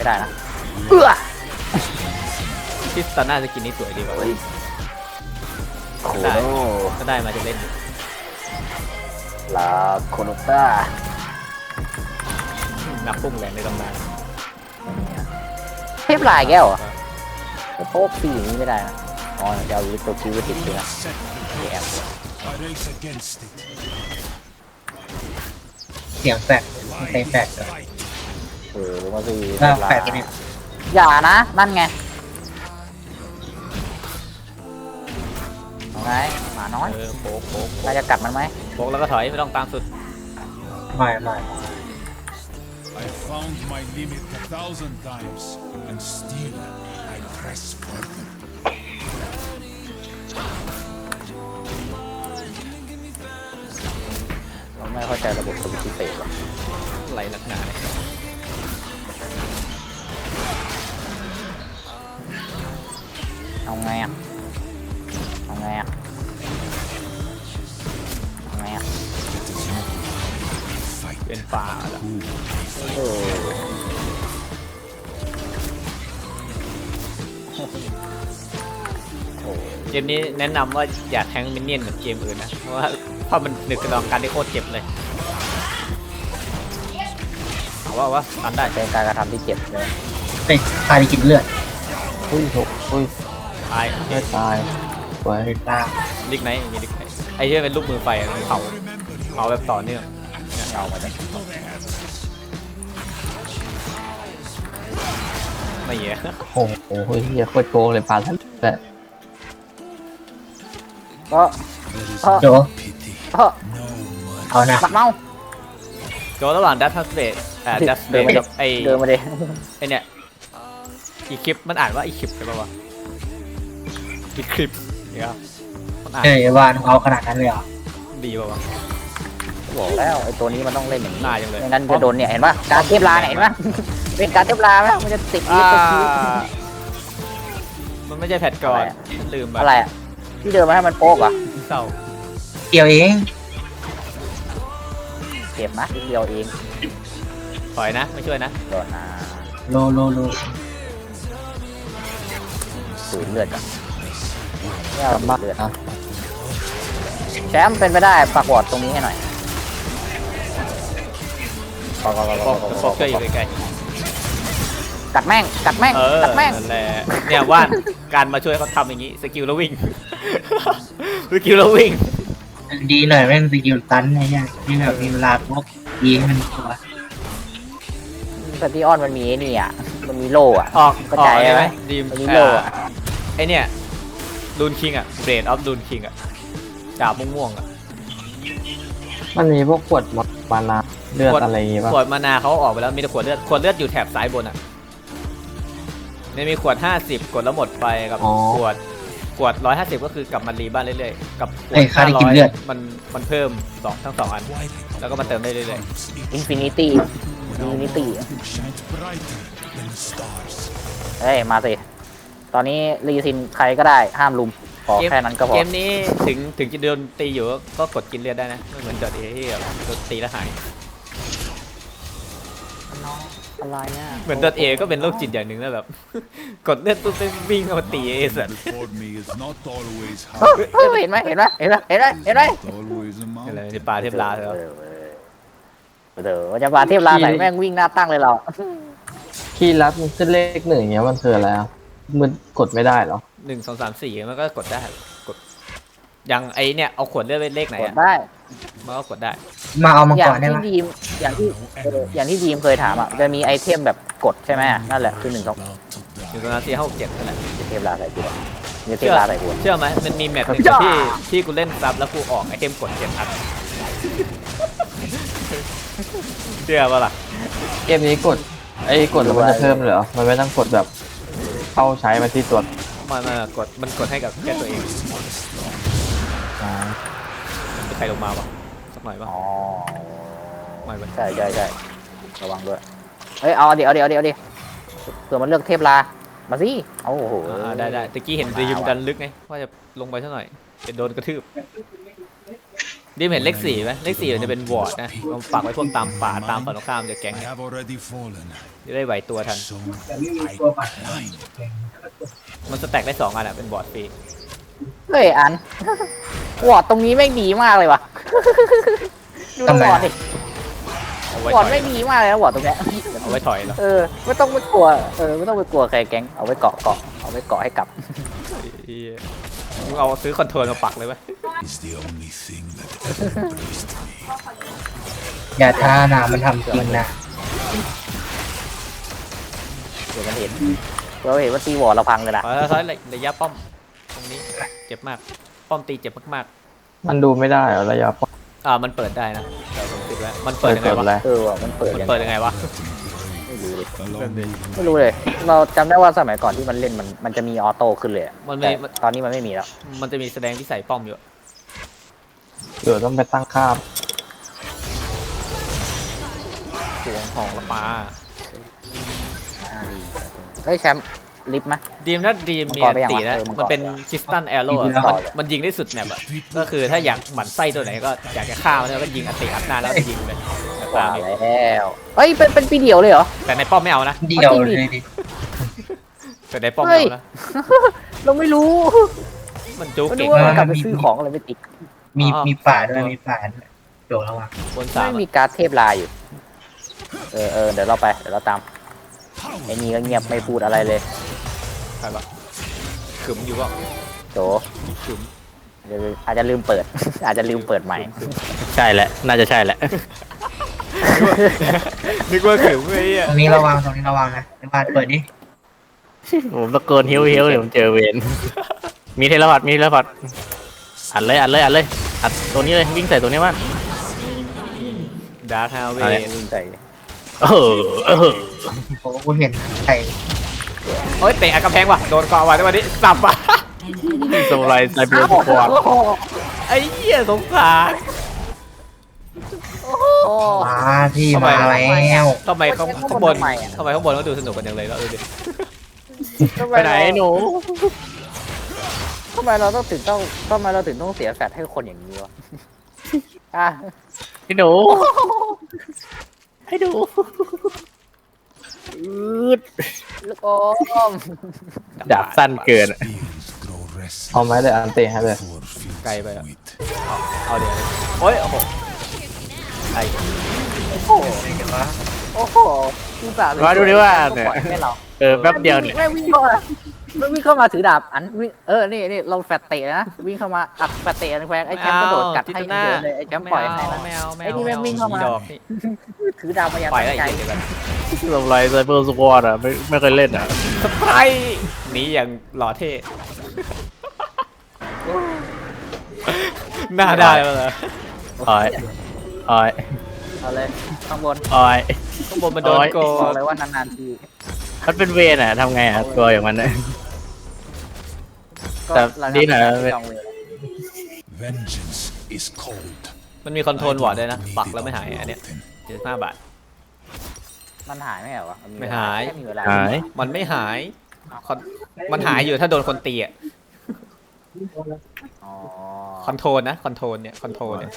ไม่ได้นะเอื้อที่ตอนหน้าสกินนี่สวยดีกว่าเฮ้ยโคได้โนก็ได้มาจะเล่นลาโคโนต้านักพุ่งแรงในตำนานเทพลายแก้วเหรอะโป๊กปีอย่างนี้ไม่ได้นะอ๋อเดี๋ยวเอาตัวคิวไว้ติดเลยนะแอบ I race against it. เสียงแฟดมันเป็นแฟดเหรอ เออมาสิถ้าแฟดกันเนี่ยอย่านะ นั่นไงเอาไงหมาน้อยเออโป๊กโป๊กน่าจะกัดมันไหมโป๊กแล้วก็ถอยไม่ต้องตามสุดไม่ไม่ I found my limit a thousand times, and still I press further. เราไม่เข้าใจระบบสวิตช์พิเศษหรอกไหลหนักหนา เนี่ยเอาไงอะเอาไงอะเอาไงอะเป็นป่าแล้วเออเกมนี้แนะนำว่าอย่าแทงมินเนี่ยนเหมือนเกมอื่นนะ เพราะว่าเพราะมันหนึกกระดองการได้โคตรเจ็บเลยเอาว่าว่าตันได้เป็นการกระทำที่เจ็บเลยเป็นพาไปกินเลือดอุ้ยโหอุ้ย ตายไม่ตายสวยเป็นตาลิกไหนมีลิกไหนไอ้ที่เป็นลูกมือไฟอะมันเผาเผาแบบต่อเนื่องเอามาจากไม่เหี้ยโอ้โหเฮียโคตรโกงเลยปลาทันแต่ก็ There is โจ pity, ก็ no mercy. เอานะบัดเมาโจระหว่างดัตทัสเบดอ่าดัตเบเดินดมาดิกับไอ้เดินมาดิไอ้เนี่ยอีคลิปมันอ่านว่าอีคลิปใช่ป่าวะ อีคลิปเนี่ยมันอ่านเฮ้ยว่าเอาขนาดนั้นเลยเหรอดีป่าวะบอกแล้วไอ้ตัวนี้มันต้องเล่นอย่างนี้หน้าจังเลยไม่งั้นจะโดนเนี่ยเห็นปะการเทปลาเนี่ยเห็นปะเป็นการเทปลาไหมมันจะติดอ่าลิขสิทธิ์มันไม่ใช่แพทก่อนฉันลืมไปอะไรอะที่เดินมาให้มันโป๊กเหรอะเศร้าเกี่ยวเองเก็บนะทีเดียวเองถอยนะไม่ช่วยนะโดนนะโลโลโลสูญเลือดก่อน ไม่เอากลับบ้านเลือดนะแชมป์เป็นไปได้ปักวอร์ดตรงนี้ให้หน่อยปอกปอกปฟออกกปอกฟอกเกอร์อยู่ใกล้กัดแม่งกัดแม่งๆเออกัดแม่งนั่นแหละเนี่ยว่านการมาช่วยเขาทำอย่างนี้สกิลแล้ววิ่ง สกิลแล้ววิ่ง ดีหน่อยแม่งสกิลตันไอ้เนี่ยที่แบบมีเวลาพวกยิงมันตัวสตีออนมันมีไอ้นี่อะมันมีโล่อะ ออกเข้าออใจกได้ไหมไหมดีมมันมีโล่อะไอเนี่ย ดูนคิงอะเบรดออฟดูนคิงอะดาบม่วงๆอะมันมีพวกขวดหมดมานาเลือดอะไรอย่างงี้ป่ะขวดมานาเขาออกไปแล้วมีแต่ขวดเลือดขวดเลือดอยู่แถบซ้ายบนอะเนี่ยมีขวด 50 กดแล้วหมดไปกับขวดขวด 150 ก็คือกลับมารีบ้านเรื่อยๆกับขวเอ้ดยค่าได้กินเลือด500มันมันเพิ่มสองทั้งสองอัน Why they แล้วก็มาเติมได้เรื่อยอินฟินิตี้อินฟินิตี้ shines brighter than the stars. เฮ้ย มาสิ ตอนนี้รีซินใครก็ได้ห้ามลุมขอเกมแค่นั้นก็พอ เกมนี้ถึงถึงจะโดนตีอยู่ก็กดกินเลือดได้นะไม่เหมือนดอทเอที่แบบโดนตีแล้วหายอะไรเนี่ยเหมือนดอทเอก็เป็นโรคจิตอย่างหนึ่งนะแบบ กดเลือดปุ๊บไปวิ่งเข้ามาตีไอ้สัตว์ Before me is not always เฮ้ย hard, เฮ้ยเห็นไหมเห็นไหมเห็นไหมเห็นไหมเห็นไหม but always a อะไร mountain. ในปลาเทพลาแล้ว เดี๋ยวจะมาเทียบลาไหนแม่งวิ่งหน้าตั้งเลยเรา คีย์ลัดมันขึ้นเลขหนึ่งอย่างเงี้ยมันคืออะไรอะ มันกดไม่ได้เหรอหนึ่งสองสามสี่มันก็กดได้กดอย่างไอเนี่ยเอาขวดเลือดไว้เลขไหนกดอะได้ มันก็กดได้ มาเอามังอกย่างรได้ที่ไหมดีมอย่างที่เอออย่างที่ดีมเคยถามอะจะมีไอเทมแบบกดใช่ไหมนั่นแหละคือหนึ่งสองหนึ่งสองสามสี่ห้าหกเจ็ดนั่นแหละเทพลาใส่กูมีเทพลาใส่กูเชื่อไหมมันมีแมตช์หนึ่งจ้าที่ที่กูเล่นซับแล้วกูออกไอเทมกดเจ็ดอันเชื่อปะล่ะเกมนี้กดไอ้กดแล้วมันจะเพิ่มเลยเหรอมันไม่ต้องกดแบบ เข้าใช้มาที่ตัวไมันมากดมันกดให้กับแค่ตัวเองอ่ามีใครลงมาปะสักหน่อยปะอ๋อไม่ปะใช่ใช่ใช่ระวังด้วยเฮ้ยเอาเดี๋ยวเอาเดี๋ยวเอาเดี๋ยวเอาดี๋ยวเผื่อมันเลือกเทพลามาสิเอาโอ้โหอ่าได้ได้ตะกี้เห็นรีมกันลึกไงว่าจะลงไปสักหน่อยจะโดนกระทืบดิมเห็นเลขสี่ไหมเลขสี่มันจะเป็นวอร์ดนะมันปักไว้พวกตามป่าตามฝั่งตรงข้ามจะแก๊ง I เนี่ย have already fallen. จะได้ไหวตัวทัน So แต่ไม่มี I ตัวปัด climb. มันสแต็กได้สองอันอะเป็นบอร์ดฟรีเฮ้ยอัน วอร์ดตรงนี้แม่งดีมากเลยว่ะ ดูวอร์ดดิ เอาไว้วถออร์ดยแม่งดีมากเลยนะวอร์ดตรงเนี้ยเอาไว้ถอยเหรอเออ ไม่ต้องไปกลัว เออ ไม่ต้องไปกลัวใครแก๊ง เอาไว้เกาะเกาะ เอาไว้เกาะให้กลับเหี้ยมึงเอาซื้อคอนโทรลมาปักเลยไหม Is the only thing that ever pleased me. อย่าท้านะมันทำจริงนะเดี๋ยวมันเห็นเราเห็นว่าตีวอร์ดเราพังเลยนะเอาแล้วท้ายระยะป้อมตรงนี้ เจ็บมาก ป้อมตีเจ็บมากมันดูไม่ได้เหรอระยะป้องๆอ่ามันเปิดได้นะแต่ผมติดไว้มันเปิเปิดดยังไงกดวะอะไรเออว่ะมันเปิดมันยังเปิดไงยังไงวะ ไม่รู้เลยไม่รู้เลย เราจำได้ว่าสมัยก่อนที่มันเล่นมันมันจะมีออโต้ขึ้นเลยอะมันแต่มีตอนนี้มันไม่มีแล้ว มันจะมีแสดงที่ใส่ป้อมอยู่ เดี๋ยวต้องไปตั้งค่าสวงทองละปา เฮ้ยแชมป์ลิฟต์ไหม ดีมถ้าดีมมีมัอังกรไปนยังตีวะนะเออมังกรมันเป็นคิสตันแอโร่ยิงต่อมันยิงได้สุดแมปอะก็คือถ้าอยากหมั่นไส้ตัวไหนก็อยากจะฆ่ามันแล้วก็ยิงอันติอัดหน้าแล้วก็ยิงเลยว่าแล้วเฮ้ยเป็นเป็นปีเดียวเลยเหรอ แต่ในป้อมไม่เอานะเดียวเลยดิแต่ในป้อมเฮ้ไม่ยเอานะเราไม่รู้มันจู๊ไม่เก่รู้งว่ามามันกกลับไปซื้อของอะไรไม่ติดมีอ๋อมีป่าด้วยมีป่าด้วยโดดระวังบนสามไม่อะมีการ์ดเทพลายอยู่ เออเออเดี๋ยวเราไปเดี๋ยวเราตาม ไอ้นี่ก็เงียบไม่พูดอะไรเลยใครวะขึมอยู่ว่าโจเดี๋ยวอาจจะลืมเปิด อาจจะลืมเปิดใหม่ ใช่แหละ น่าจะใช่แหละ นึกว่าขึมไอ้เหี้ยตรงนี้ระวังตรงนี้ระวังนะไอ้บ้านเปิดดิผมตะโกนเฮี้ยวเฮี้ยวเดี๋ยวผมเจอเวนมีเทเลพอร์ตมีเทเลพอร์ตอัดเลยอัดเลยอัดเลยอัดตัวนี้เลยวิ่งใส่ตัวนี้ว่าดาร์คฮาเวอะไรย์ลืมใส่ เออเออโอ้กูเห็นไข่โอ้ยเตะอัดกำแพงว่ะโดนเกาะไว้ในวันนี้สับว่ะโซไลไซเบอร์สปอร์ตไอ้เหี้ยสงสารโอ้มาที่มาแล้วทำไมเขาข้างบนทำไมอะทำไมข้างบนเขาดูสนุกกันจังเลยแล้วเออดิไปไหนหนูทำไมเราต้องถึงต้องทำไมเราถึงต้องเสียแฟดให้คนอย่างนี้วะอะพี่หนู ให้ดูอืดลูกอมดาบสั้นเกินอะ Fields grow restless เอาไม้เลยอันตีให้เลย for fields Cày vậy ạ? wheat. เอาเดี๋ยวโอ้ย โอ้โหไอ้โอ้โหโอ้โหอุตส่าห์มาดูดิว่าเนี่ยปล่อยให้เราเออแป๊บเดียวเนี่ยแม่งวิ่งเข้ามาแม่งวิ่งเข้ามาถือดาบอันวิ่งเออนี่นี่เราแฟดเตะนะวิ่งเข้ามาอัดแฟดเตะแควงไอ้แชมป์กระโดดกัดให้เยอะเลยไอ้แชมป์ปล่อยให้นะไม่เอาไม่ไอ้เอานี่แม่งวิ่งเข้ามาดอกนี่ ถือดาบมาอย่างปล่อยตั้ได้งใจอีกเดี๋ยวกันโซไลไซเบอร์สปอร์ตอะไม่ไม่เคยเล่นอะสไปหนีอย่างหล่อเท่หน้าได้มาเลยอ้อยอ้อยเอาเลยข้างบนอ้อย ข้างบนมันโดนโอ้ยโกบอกงเลยว่านานๆทีมันเป็นเวนอะทำไงอะตัวอย่างมันเนี่ย ก็แต่ระงับดีหน่อยการเว้ยจองเวร Vengeance is cold. มันมีคอนโทรลวอร์ดด้วยนะ ปักแล้วไม่หายอันเนี้ยเจ็ดห้าบาท มันหายไหมเหรอวะนไม่หาย แค่มีเวลาหาย มันไม่หายคอนมันหายอยู่ถ้าโดนคนตีอะอ๋อคอนโทรลนะคอนโทรลเนี่ยคอนโทรลเนี่ย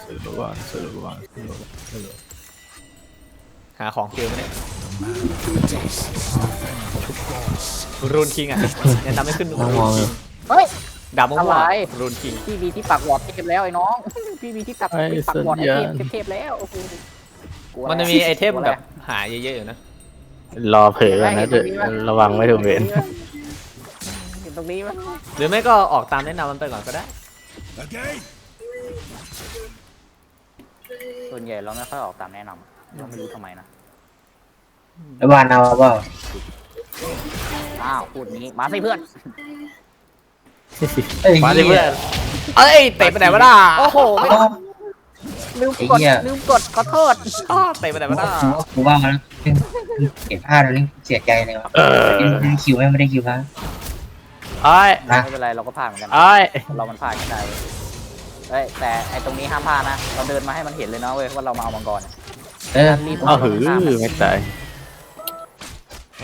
หาของเจอไหมเนี่ยรูนคิงอะแนะนำให้ขึ้นรูนคิงเฮ้ย ดาบม่วงอะไรๆรูนคิง พี่มีที่ปักวอร์ดเทพแล้วไอ้น้อง พี่มีที่ปักไอ้ที่ปักวอร์ดสัไอญเทญามเทพๆแล้วโอ้โหกลัว มันจะมีไอเทมกลัวแบแล้วบหาเยอะๆอยู่นะรอเผลอกันนะเดี๋ยวระวังไม่ถูกเวนเห็นตรงนี้ไหมหรือไม่ก็ออกตามแนะนำมันไปก่อนก็ได้ Again? ส่วนใหญ่เราไม่ค่อยออกตามแนะนำเราไม่รู้ทำไมนะไอ้บ้านเอาเปล่าอ้าวพูดนี้มาสิเพื่อนเอ้ยมาดิเพื่อนเอ้ยเตะไปไหนวะน่าโอ้โหไม่โอ้ ลืมไอ้กดเหี้ย ลืมกดขอโทษอ้าวเตะไปไหนวะน่ากูว่ามันเก็บผ้าแล้วนี่เสียใจเลยว่ะเออเล่นคิวไม่ได้คิวนะอ้อยนะไม่เป็นไรเราก็พลาดเหมือนกันอ้อยเรามันพลาดกันได้เฮ้ยแต่ไอตรงนี้ห้ามพลาดนะ เราเดินมาให้มันเห็นเลยนะเว้ยว่าเรามาเอามังกร เออรีบเอาหือไม่ตาย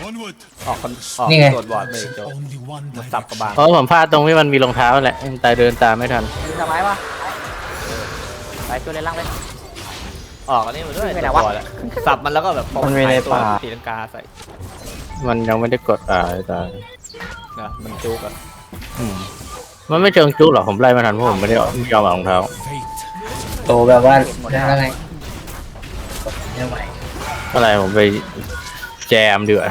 Onward. ออกคนออกนี่ไง ตรวจบอร์ดเลย There's โจ only one มันสับกระบาลเพราะผมพลาดตรงที่มันมีรองเท้าแหละตายเดินตามไม่ทัน มีทำไมวะ ไปช่วยเล่นล่างไปออกอันนี้มาด้วยไม่ไหนวะ ตัวแหลสับมันแล้วก็แบบพอมันมีในหยตัวป่า ตีลังกาใส่มันยังไม่ได้กดอ่าแต่นะมันจุกอะอืมมันไม่เชิงจุกหรอกผมไล่ไม่ทันเพราะผมไม่ได้ไม่ยอมเอารองเท้า Fate โตแบบว่าเรื่องอะไรกดไม่ไหวอะไรผมไปแจมเดือด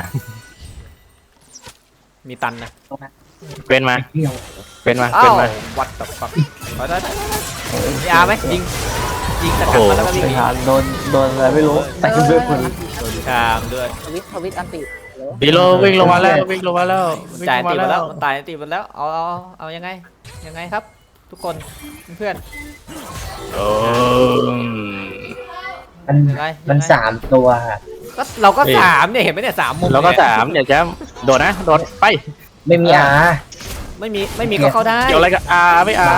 มีตันนะ เป็นมาเที่ยวเป็นมา อ้าเป็นวมา วัดกับฟักไปได้ได้มีอาร์ไหมยิงยิงสกัดโอ้โหมาแล้วก็วิ่งไม่ทันโดนโดนอะไรไม่รู้แต่งด้วยคนโดนชามด้วยสวิตช์สวิตช์อันติเดี๋ยวดีโลวิ่งลงมาแล้ววิ่งลงมาแล้ววิ่งจ่ายลงตีมามาแล้แล้ววมันตายตีมาแล้วเอาเอาเอายังไงยังไงครับ ทุกคนเพื่อนโอ้มันไงมันยังไงสามตัวอะก็เราก็สามเนี่ยเห็นไหมเนี่ยสามมุมแล้วก็เนี่ยสามเดี๋ยวแจมโดดนะโดดไป ไม่มีอา ไม่มีไม่มีก็เข้าได้ เกี่ยวอะไรกับอาไม่อา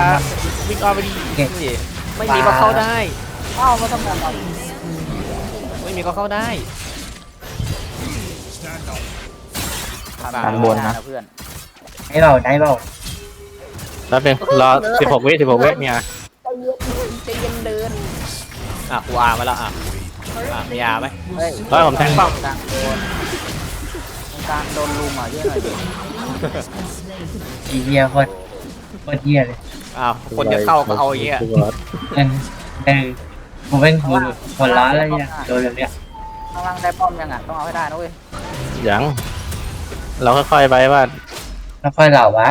วิ่งออกไปดีนี่ไม่มีก็เข้าได้อ้าวไม่ต้องการเราไม่มีก็เข้าได้ stand up. ด้านบนนะ เพื่อนให้เราได้เปล่าแล้วเป็นรอสิบหกวิสิบหกวิเนี่ยใจเย็นใจเย็นเดินอะกูอาร์มาแล้วอะอะมีอาร์ไหม เฮ้ยร้อยผมแทงเป้า กลางโดนกลางโดนลุมอะเยอะหน่อยดิ อีเหี้ยโคตรโคตรเหี้ยเลยอ้าวคนจะเข้าก็เอาอย่างเงี้ยเออเออกูเป็นหัวหัวล้านแล้วเนี่ยโดนแบบเนี้ยข้างล่างได้ป้อมยังอะต้องเอาให้ได้นะเว้ยยัง เราค่อยๆไปว่าแล้วค่อยเหล่าไว้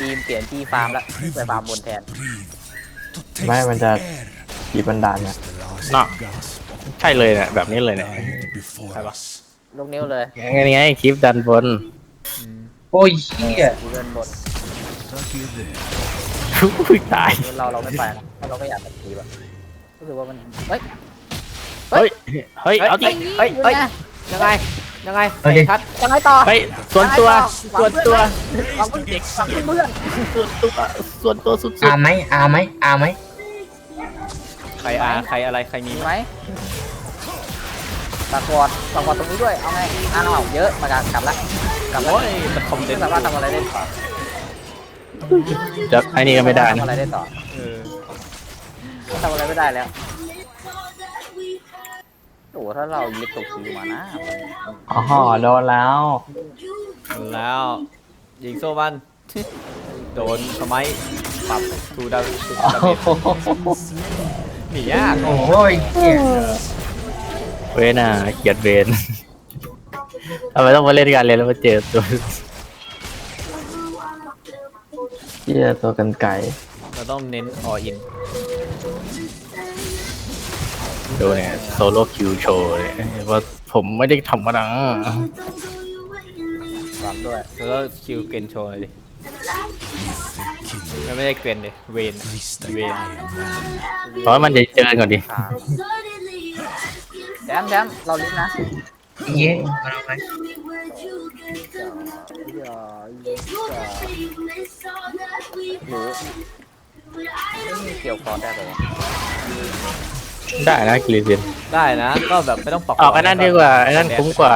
ดีมเปลี่ยนที่ฟาร์มแล้วไปฟาร์มบนแทน Breathe. To taste ไม่มันจะ the air. ขีบันดาลเนี่ย Last เนาะ gasp ใช่เลยเนี่ยแบบนี้เลยเนี่ย lying before us. ลูกนิ้วเลยไงไงคลิปดันบน โอ้ยเหี้ยกูเดินบน Tuck you there. อุ้ยตาย เราเราไม่ไปนะเพราะเราก็อยากเป็นทีแบบรู้สึกว่ามันเฮ้ยเฮ้ย เฮ้ย เอาดิเฮ้ยเฮ้ยยังไงยังไงเอาดิทัดยังไงต่อเฮ้ยส่วนตัวส่วนตัวหวังเพื่อนหวังเพื่อนส่วนตัวส่วนตัวสุดอาไหมอาไหมอาไหมใครอาร์ใครอะไรใครมีมีไหไหมม ตะกอดตะกอดตรงนี้ด้วย เอาไงอ้าวเยอะมากกลับละกลับละโอ้ยมันคอมเดไม่นสามารถทำอะไรได้ต่อๆจะไอ้นี่ก็ไม่ได้ทำนะอะไรได้ต่อเออทำอะไรไม่ได้แล้วโอ้โหถ้าเรายึดตกคิวมานะอ๋อโดนแล้ว แล้วยิงโซมัน โดนทำไมปรับทูดาวทูดาเมจหนียากโอ้ยเหี้ย เวนอะเกลียดเวนทำไมต้องมาเล่นการเรียนแล้วมาเจอตัวเที่ยตัวกันไก่เราต้องเน้นออินดูเนี่ยโซโล่คิวโชว์เลยว่าผมไม่ได้ทำมาดังรำด้วยแล้วก็คิวเกนโชว์เลยดิมันไม่ได้เกรนเลยเวน Least I เวน die a man. เพราะว่ามันจะเจอก่อนดิขา แชมป์แชมป์เราลิ้นนะเหี้ยมาเอาไหมอย่าอย่าหรือไม่มีเกี่ยวคอได้เลยได้นะกรีเซนได้นะ ก็แบบไม่ต้องปรับออกไอ้นั่นดีกว่าไอ้นั่นคุ้มกว่า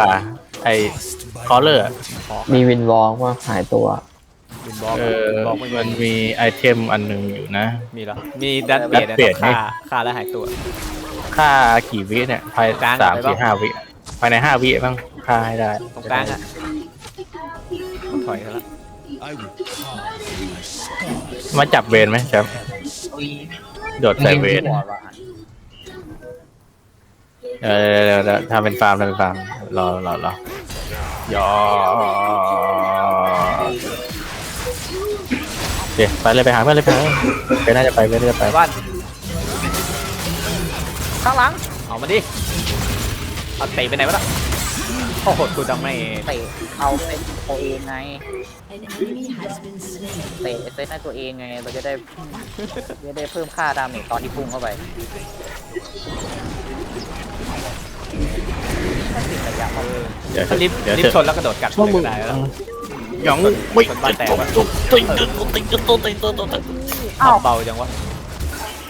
ไอ้ Passed by คอลเลอร์มีวินวอล์กว่าหายตัวบินบล็อกเออบินบล็อกไม่มันมีไอเทมอันหนึ่งอยู่นะ มีเหรอมีดันเบดดันเบดค่านี่ค่าแล้วหายตัว ค่ากี่วิเนี่ยภายกลาง สามไปสี่ปะห้าวิภายในห้าวิบ้างค่าให้ได้ตรงกลางอะถอยกันละ I will carve my scars. มาจับเวนไหมครับโอ้ยโดดใส่เวนหัวว่ะเออเดี๋ยวเดี๋ยวทำเป็นฟาร์มทำเป็นฟาร์มรอรอรอยอโอเคไปเลยไปหาเพื่อนเลยไปหาไปน่าจะไปไม่น่าจะไปไปบ้าน ข้างหลัง เอามาดิ เอาเตะไปไหนวะล่ะโอ้โหกูจะไม่เตะเอาเซตตัวเองไงเตะเซตให้ตัวเองไง เราจะได้จะได้เพิ่มค่าดาเมจตอนที่พุ่งเข้าไปถ้าติดระยะเขาเลยเดี๋ยวถ้าลิฟต์เดี๋ยวลิฟเถต์ชอะนแล้วกระโดดกัดช่วงมึงได้แล้ว หยองไม่คนบ้านแตกวะตุ๊บตุ๊บตุ๊บตุ๊บตุ๊บตุ๊บตุ๊บตุ๊บตุ๊บตุ๊บอ้าวเบาจังวะ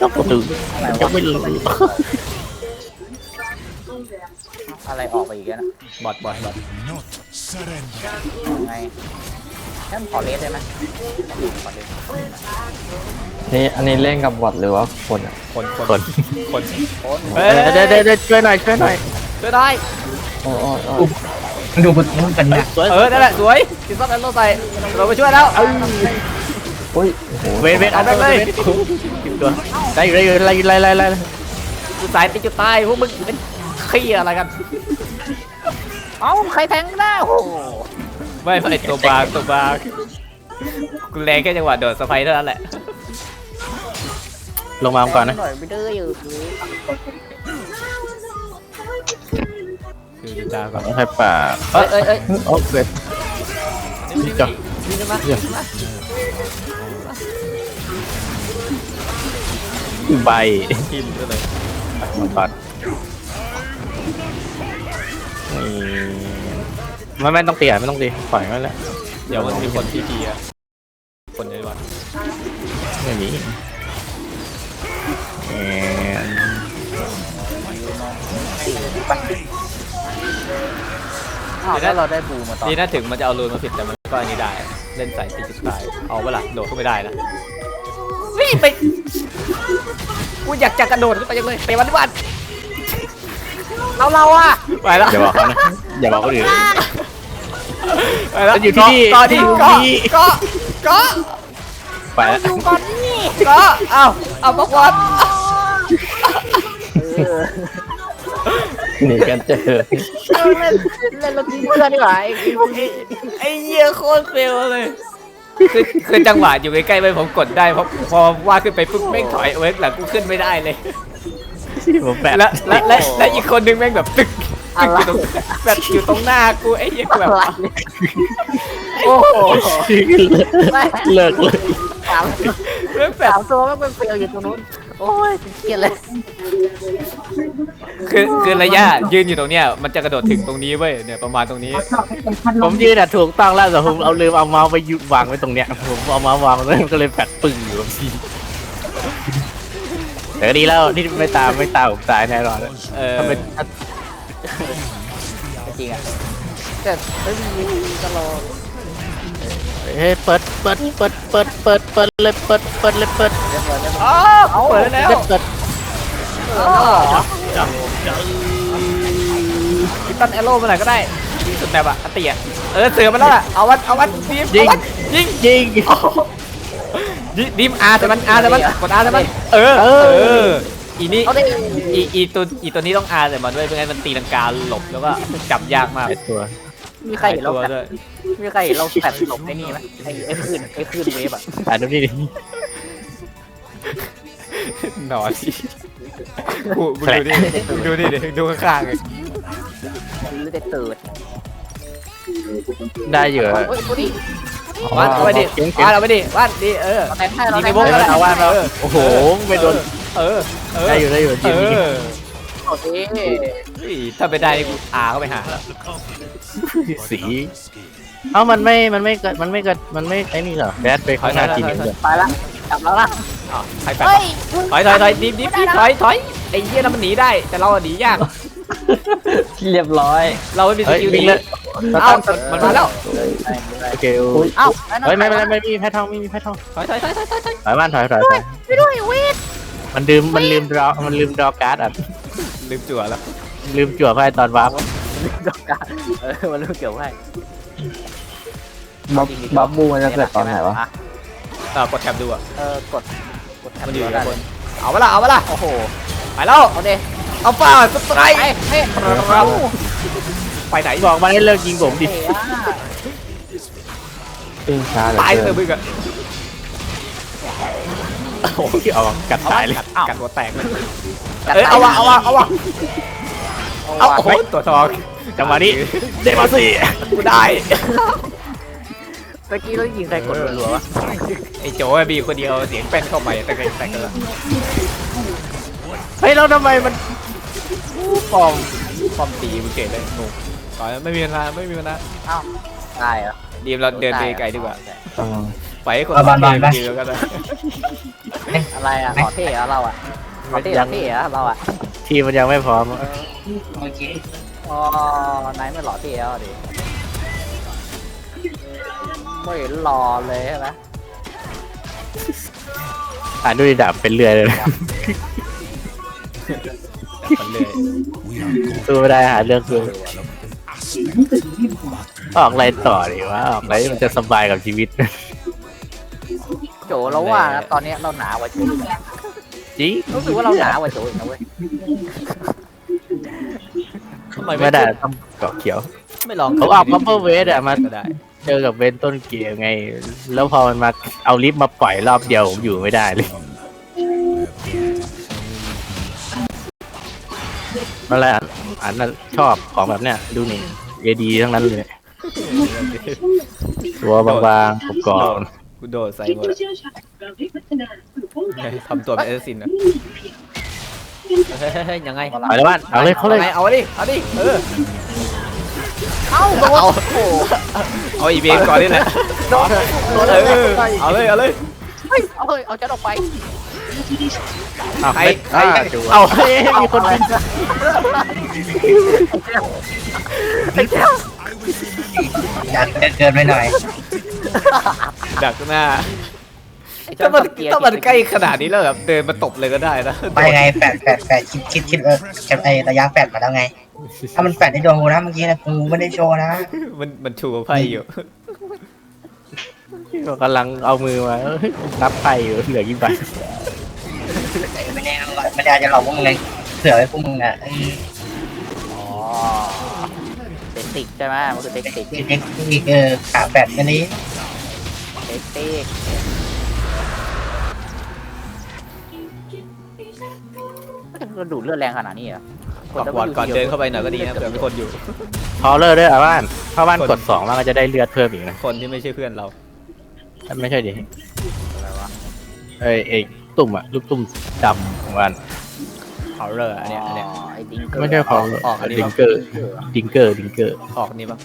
ตุ๊บตุ๊บยังไม่รู้อะไรออกไปอีกแล้วนะบอดบอดบอด Not surrender. ยังไงแค่ขอเลสได้ไหมขอเลสนี่อันนี้เล่นกับบอทหรือว่าคนอะคนคนคนคนโอนเฮ้ยเดี๋ยวเดี๋ยวเดี๋ยวช่วยหน่อยช่วยหน่อยช่วยได้โอ้โอ้โอ้มันดูประตูกันเนี่ยสวยเออนั่นแหละสวยกินซับแอนโลใส่เราไปช่วยแล้วเอออุ้ยโอ้โหเวนเวนเอาไปเลยกินตัวได้อยู่ได้อยู่ไล่ไล่ไล่ไล่กูสายติดจุดตายพวกมึงเป็นขี้อะไรกัน เอ้าใครแทงหน้าโอ้โหไม่ไม่ตัวบางตัวบางกูแรงแค่จังหวะโดดสไปเท่านั้นแหละ ลงมาก่อนนะหน่อยไปดื้ออยู่คือดูตาก่อนให้ป่าเอ้ยเอ้ยเอ้ยโอเคจ้ะนี่ขึ้นมา ใบทิมก็เลยมาปัดไม่ไม่ต้องตีอะไม่ต้องตีปล่อยมันแล้วเดี๋ยวมันมีคนทีพีอะคนในวันไม่มีเอ่ออ้าวแล้วเราได้บูมาต่อดีนะถึงมันจะเอารูนมาผิดแต่มันก็อันนี้ได้ เล่นสายติดจุดตายเอาเวลาโดดเข้าไม่ได้นะวิ่ง ไปกูอยากจะกระโดดขึ้นไปยังเลยไปวันวันเราเราอะไปแล้วอย่าบอกเขานะอย่าบอกคนอื่นไปแล้วมันอยู่ที่นี่ก็ที่อยู่ก็ที่นี่ก็ก็ไปแล้วก่อนนี่ก็เอาเอามาก่อนเออหนีกันเจอเล่นเล่นรถทีเพื่อนดีกว่าไอ้พวกนี้ไอ้เหี้ยโคตรเฟลเลย คือคือจังหวะอยู่ใกล้ๆไปผมกดได้เพราะพอว่าขึ้นไปปุ๊บแม่งถอยเอาไว้หลังกูขึ้นไม่ได้เลย ผมแปะและและและและอีกคนนึงแม่งแบบตึกตึกอยู่ตรงแบบอยู่ตรงหน้ากูไอ้เหี้ยกูแบบอะไรเนี่ยโอ้โหไม่เลิกเลย สามแม่งแบสาบมตัวแม่งเป็นเฟลอยู่ตรงนู้น โอ้ยเกลียดเลยคือคือระยะยืนอยู่ตรงเนี้ยมันจะกระโดดถึงตรงนี้เว้ยเนี่ยประมาณตรงนี้ ผมยืนอะถูกต้องแล้วแต่ผมเอาลืมเอาเมาส์ไปยุวางไว้ตรงเนี้ยผมเอาเมาส์วางไว้มันก็เลยแปดปึ้งอยู่กับที่แต่ก็ดีแล้วที่ไม่ตามไม่ตามผมตายแน่นอนเออ ถ้าเป็นจริงอะแต่ไม่มีตลอด เฮ้ยเปิดเปิดเปิดเปิดเปิดเปิดเลยเปิดเปิดเลยเปิดเรียบร้อยเรียบร้อยอ๋อเปิดแล้วเปิดคิปตันแอโร่มาไหนก็ได้ที่สุดแบบอะอัตติอะเออเสือมันแล้วล่ะเอาวันเอาวันดีมยิเอางวันยิงยิงดิดิมอาร์แต่มันอาร์แต่มันกดอาร์แต่มันเออเอเออออีนี่เอาได้อีอีตัวอีตัวนี้ต้องอาร์แต่มันด้วยไม่งั้นมันตีลังกาหลบแล้วก็จับยากมากไอตัว มีใครเห็นเราตัวแฟดด้วยมีใครเห็นเราแฟดหลบไอ้นี่ไหมไอ้ไอ้คลื่นไอ้คลื่นเวฟอะอ่านดูนี่ดิหนอนดิกูมึงดูดิมึงดูดิดิดูข้างๆเลยหรือจะเติร์ดได้เยอะโอ้ยตัวนี้วานเอาไปดิเก่งๆวานเอาไปดิวานดิเออเราแทงให้เรายิงแทในงวงให้ก็ได้เอาว่านเราเออโอ้โหไม่โดนเออเออได้อยู่ได้อยู่เอทีมนี้อโอเค เฮ้ยถ้าไปได้นี่กูอาเข้าไปหาแล้ว สี เอ้ามันไม่ มันไม่เกิด มันไม่เกิด มันไม่ไอ้นี่เหรอแบดไปข้างหน้าทีมนี้เลยไปละกลับแล้วล่ะอ้าวใครแปดเฮ้วะยถอยถอยถอยดิบดิบดิบถอยถอยไอ้เหี้ยนั้นมันหนีได้ แต่เราอะหนียาก เรียบร้อยเราไม่มีสเฮ้ยกิลหวิ่นีงเลยเอ้ามันมาแล้วโอเคเอ้าเฮ้ยไม่ไม่ไม่มีแพททองไม่มีแพททองถอยถอยถอยถอยถอยถอยถอยบ้านถอยถอยถอยไปด้วยเวทมันลืมมันลืมดรอมันลืมดรอการ์ดอะลืมจั่วแล้วลืมจั่วไพ่ตอนวาร์ป ดอกกาเออมันรู้เกี่ยวให้บับบับบูมันจะเกิดตอนไหนวะ อ่ากดแท็บดูอะ เออกดกดแท็บมันอยู่ได้ด้านบเลนยเอาไปละเอาไปละโอ้โห ไปแล้ว เอาเด้เอาป้าสไตรไปค์เฮ้ยไปไหนบอกมาให้เลิกยิงผมดิเฮ้ยปิ้งช้าเหลยตายเลเกิยนมึงอะโอ้ยเอากัดตายเลยกัดกัดหัวแตกเลยเอ้ยเอาวะเอาวะเอาวะเอาเอาโอ้โหตัวทอง จังหวะนี้เดมาสี่กูได้เมื่อกี้เรายิงใครกดรัวๆวะไอ้โจ้บีคนเดียวเสียงเป็นเข้าไปแต่ไงแต่กันละเฮ้ยแล้วทำไมมันฟอมฟอมตีมึงเก่งเลยหนูต่อยไม่มีปัญหาไม่มีปัญหาเอ้าได้เหรอดีมเราเดินไปไกลดีกว่าอืมไปให้คนเอาบานๆไปยืนแล้วกันนะอะไรอะหล่อเท่เหรอเราอะหล่อเท่เหรอเท่เหรอเราอะทีมมันยังไม่พร้อมโอเค อ๋อนายไม่หล่อเท่แล้วดิไม่เห็นรอเลยใช่ไหมอ่านด้วยดาบเป็นเรือเลยนะมันเลย We are going สู้ไม่ได้หาเรื่องคือออกอะไรต่อดีวะออกอะไรที่มันจะสบายกับชีวิต โจเราว่านะตอนนี้เราหนากว่าโจอีกนะจริงรู้สึกว่าเราหนากว่าโจอีกนะเว้ย ทำไมไม่ได้ขึ้นต้องเกาะเขียวไม่ลองเขาเอาพัพเปอร์เวสอะมาก็ได้เจอกับเวนต้นเกียร์ไง แล้วพอมันมาเอาลิฟต์มาปล่อยรอบเดียวผมอยู่ไม่ได้เลยนั่นแหละอันนั้นชอบของแบบเนี้ยดูนี่เอดีทั้งนั้นเลยตัวบางๆกรอบกูโดดใส่หมดผู้เชี่ยวชาญเราได้พัฒนาสู่ป้องกันทำตัวเป็นเอสซินนะ เฮ้ยเฮ้ยเฮ้ยยังไงๆเอาเลยบ้านเอาเลยเขาเลยไงเอาดิเอาดิเออเอ้าโดนเอาโอ้โหเอาอีเบนก่อนนี่แหละโดนโดนเอเลยอเอาเลยเอาเลยเฮ้ยเอาเลยเอาจัดออกไปเอาใครเฮ้ยใครอ่าดูเอาเฮ้ยมีคนบินอยากเกินไปหน่อยดักหน้าไอ้ ถ้ามันเกียร์ถ้ามันใกล้ขนาดนี้แล้วแบบเดินมาตบเลยก็ได้นะไปไงแปดแปดแปดคิดคิดคิดเออไอระยะแปดมาแล้วไง ถ้ามันแปดที่โดนกูนะเมื่อกี้นะกูไม่ได้โชว์นะมันมันชูไพ่อยู่กำลังเอามือมาเอ้ยนับไพ่อยู่เหลือกี่ใบไม่แน่ไม่ได้จะหลอกพวกมึงเลยเผื่อไว้พวกมึงอะอ๋อเทคนิคใช่ไหมมันคือเทคนิคเด็กอีกเออขาแปดอันนี้เทคนิค มันดูดเลือดแรงขนาดนี้เหรอขอบวอดก่อนเดินเข้าไปหน่อยก็ดีนะเผื่อมีคนอยู่ พอเลอร์ด้วยอะบ้านถ้าบ้านกดสองมันก็จะได้เลือดเพิ่มอีกนะคนที่ไม่ใช่เพื่อนเรา ไม่ใช่ดิเอ้ยไอ้ตุ่มอะลูกตุ่มดำของบ้านฮอร์เรอร์อันเนี้ยอันเนี้ย ไอ้ดิงเกอร์ไม่ใช่ของออกอันนี้ดิปะงเกอร์ดิงเกอร์ดิงเกอร์ออกนี่ปะ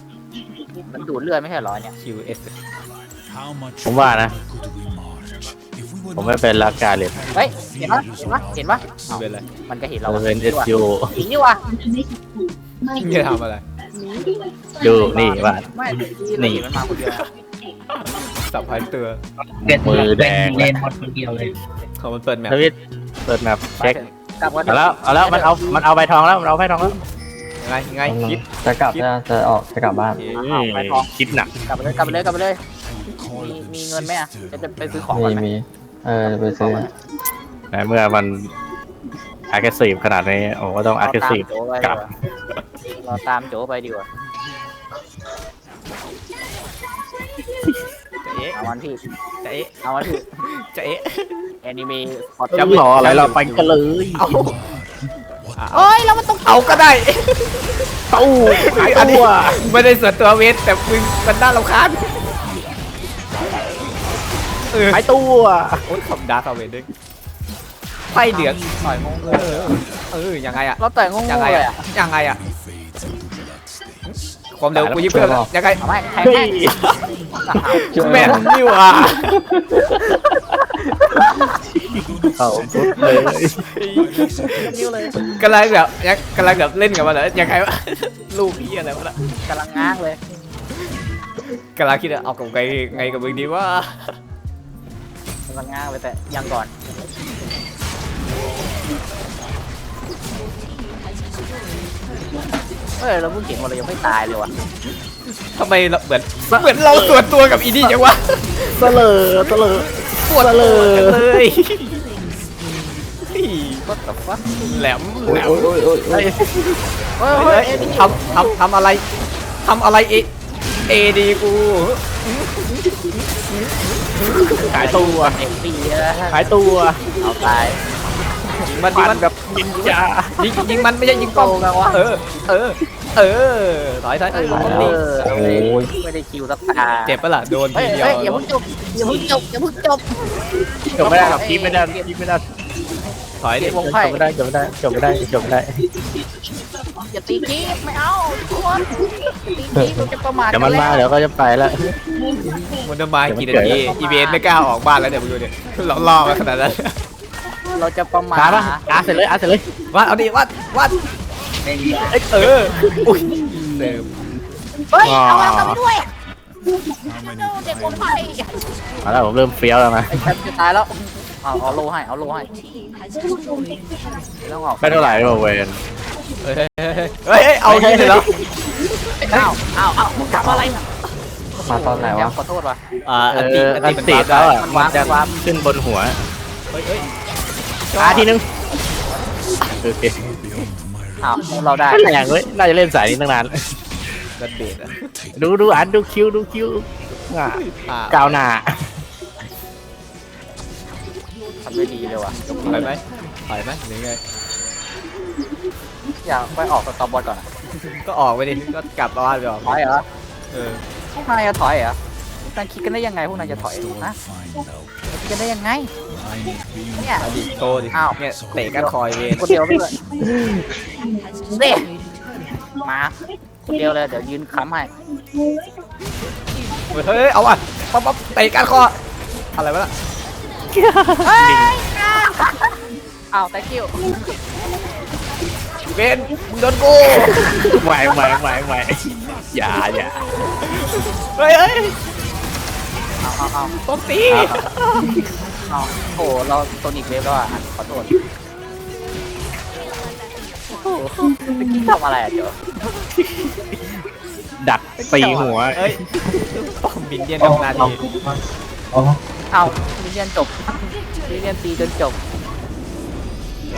มันดูดเลือดไม่ใช่เหรอเนี่ย QS How much ผมว่านะ could we march if we were ผมไม่เป็นลากาเลยเฮ้ย เห็นปะเห็นปะเห็นปะไม่เป็นไรมันก็เห็นเราเราอะเป็นเอนี่สว่ะยูหิงนี่ว่ะไม่จะทำอะไรดูนี่บ้านไม่นี่นี่มันมาคนเดียวสับพันตัวเกินมือแดงเล่นหมดคนเดียวเลยเขามันเปิดแมปทวิตเปิดแมปเช็คกลับวันเอาแล้วเอาแล้วมันเอา มันเอาใบทองแล้วมันเอาใบทองแล้วยังไงยังไงคิดจะกลับจะจะออกจะกลับบ้านโอเคคิดหนักกลับไปเลยกลับไปเลยกลับไปเลย call มี of มีเงินไหมอะ sisters? จะจะไปซื้อของก่อมีนไหมมีเออไปซื้อแต่เมื่อมันอาร์เคซีฟขนาดนี้โอ้ก็ต้องอาร์เคซีฟเราตามโจไปดีกว่าเราตามโจไปดีกว่าจะเอ๊ะเอามันพี่จะเอ๊ะเอามันพี่จะเอ๊ะแอนิเมะพอจะรออะไรเราไปกันเลยเอาเอ้ยเรามันต้องเอาก็ได้ตู้หายอันนี้ตัวไม่ได้ส่วนตัวเวทแต่มึงมันน่ารำคาญ เออหายตัวโอ๊ยขอบดาร์คเอาเวทด้วยไพ่เดือดต่อยงงเออเออยังไงอะเราต่อยงงยังไงเลยอะอะยังไงอะ Fades into bloodstains. ความเร็วกูยิ่งเพิ่มแล้วยังไงเอาไหมแทงเฮ้แม่ยแม่นนี่หว่าเขาสุดเลยนิ้วเลยกำลังแบบยังกำลังแบบเล่นกับมันเหรอยังไงวะลูกพี่อะไรวะน่ะกำลังง้างเลยกำลังคิดว่าเอากับไงไงกับมึงดีว่า กำลังง้างเลยแต่ยังก่อนเฮ้ยเราเพิ่งเห็นว่าเรายังไม่ตายเลยว่ะทำไมเราเหมือนเหมือนเราส่วนตัวกับอีนี่จังวะเสลอเสลอปวดเลยก็แต่ว่าแหลมโอ้แหยลมโอ้ยโอ้ยโอ้ยเฮ้ยเฮ้เฮ้ยยเอ้ยทำทำทำอะไรทำอะไรเอเอดีกู หายตัวเอ็มปีนะหายตัวเอาตายยิงมันยิปังนมันแบบนินจายิงยิงมันไม่ใช่ยิงป้อมโกงอะวะเออ เออ เออถอยถอยเออเอนี่อโอ้ยไม่ได้คิวสักตาเจ็บปะล่ะโดนเฮ้ทียเดียวเฮ้ยอย่าเพิ่งจบอย่าเพิ่งจบอย่าเพิ่งจบจบไม่ได้หรอกคีบไม่ได้คีบไม่ได้ ถอยดิวงจไพ่บไม่ได้จบไม่ได้จบไม่ได้จบไม่ได้อย่าตีคีบไม่เอาทุกคนตีคีบมันจะประมาทเดี๋ยวมันมาเดี๋ยวก็จะไปแล้วมันจะมากี่นาทีอีเวนต์ไม่กล้าออกบ้านแล้วเดี๋ยวมึงดูดิเราล่อมาขนาดนั้นเราจะประมาทช้าปะอาเสร็จเลยอาเสร็จเลยวัดเอาดิวัดวัดไม่มีเอ้ยเอออุ้ยเติมเฮ้ยเอาเรากลับไปด้วย How many เด็กคน violent ไทยมาแล้วผมเริ่มเฟี้ยวแล้วนะไอ้แชมป์จะตายแล้ว เอาเอาโลให้เอาโลให้ไม่ต้องออกไม่เท่าไหร่หรอกเวนเฮ้ยเฮ้ยเฮ้ยเฮ้ยเฮ้ยเอาที่เลยเหรออ้าวอ้าวอ้าวมึงทำอะไรน่ะมาตอนไหนแชวะมป์ขอโทษว่ะอ่าเออันตีออันอันตีติมันแล้วอะมันมัวานงจะวางขึ้นบนหัวเฮ้ยเฮ้ยอาทีนึงโอเคอ้าวเราได้แรงเว้ยน่าจะเล่นสายนี้ตั้งนานดันเบดอะดูดูอันดูคิวดูคิวอะอ่าก้าวหน้าทำได้ดีเลยว่ะถอยไหมถอยไหมหรือไง อยากไปออกสตอร์บอลก่อนอะก็ออกไปดิ ก็กลับบ้านไปออกถอยเหรอเออพวกนายจะถอยเหรอพวกนายคิดกันได้ยังไงพวกนายจะถอยนะ find out? คิดกันได้ยังไง I need being เนี่ยเอาดิโตดิอ้าวเนี่ยเตะกันคอยเวนคนเดียวไปเลยเด้มาคนเดียวเลยเดี๋ยวยืนค้ำให้เฮ้ยเฮ้ยเอาอะป๊อปป๊อปเตะกันคอ อะไรวะล่ะ อ้าว thank you เวนมึงโดนกูไหวไหวไหวไหวอย่าอย่าเฮ้ยเฮ้ยเอาเอาเอาต้องตีเอาโอ้โหเราโซนิกเวฟแล้วอะขอโทษโอ้โหเมื่อกี้ทำอะไรอะเดี๋ยวดักตีหัวเฮ้ยป้อมบินเดียนทำหน้าที่โอ้เอามิเรียนจบมิเรียนตีจนจบเอ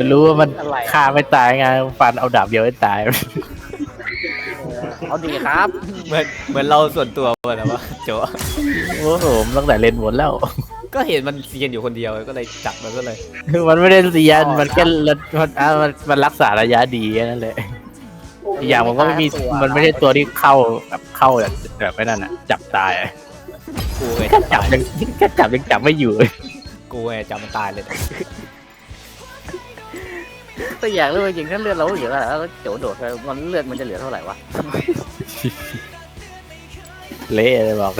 อรู้ว่ามันอะไรอะฆ่าไม่ตายไงฟันเอาดาบเดียวให้ตาย เอาดีครับเหมือนเหมือนเราส่วนตัวเหมือนวะโจโอ้โหตั้งแต่เล่นหมดแล้ว ก็เห็นมันเซียนอยู่คนเดียวก็เลยจับมันก็เลย คือมันไม่ได้เสียนมันแค่ระมันอะมันมันรักษาระยะดีแค่นั่นแหละ อีกอย่างมันก็ไม่มีมันไม่ใช่ตัวที่เข้าแบบเข้าแบบแบบไม่นั่นอะ จับตายอะกูไงแค่จับยังแค่จับยังจับไม่อยู่เลยกูไงจับมันตายเลย ตัวอย่างเรื่องจริงถ้าเลือดเราเหลือเท่าไหร่แล้วโจโดดไปมันเลือดมันจะเหลือเท่าไหร่วะเละเลยบอก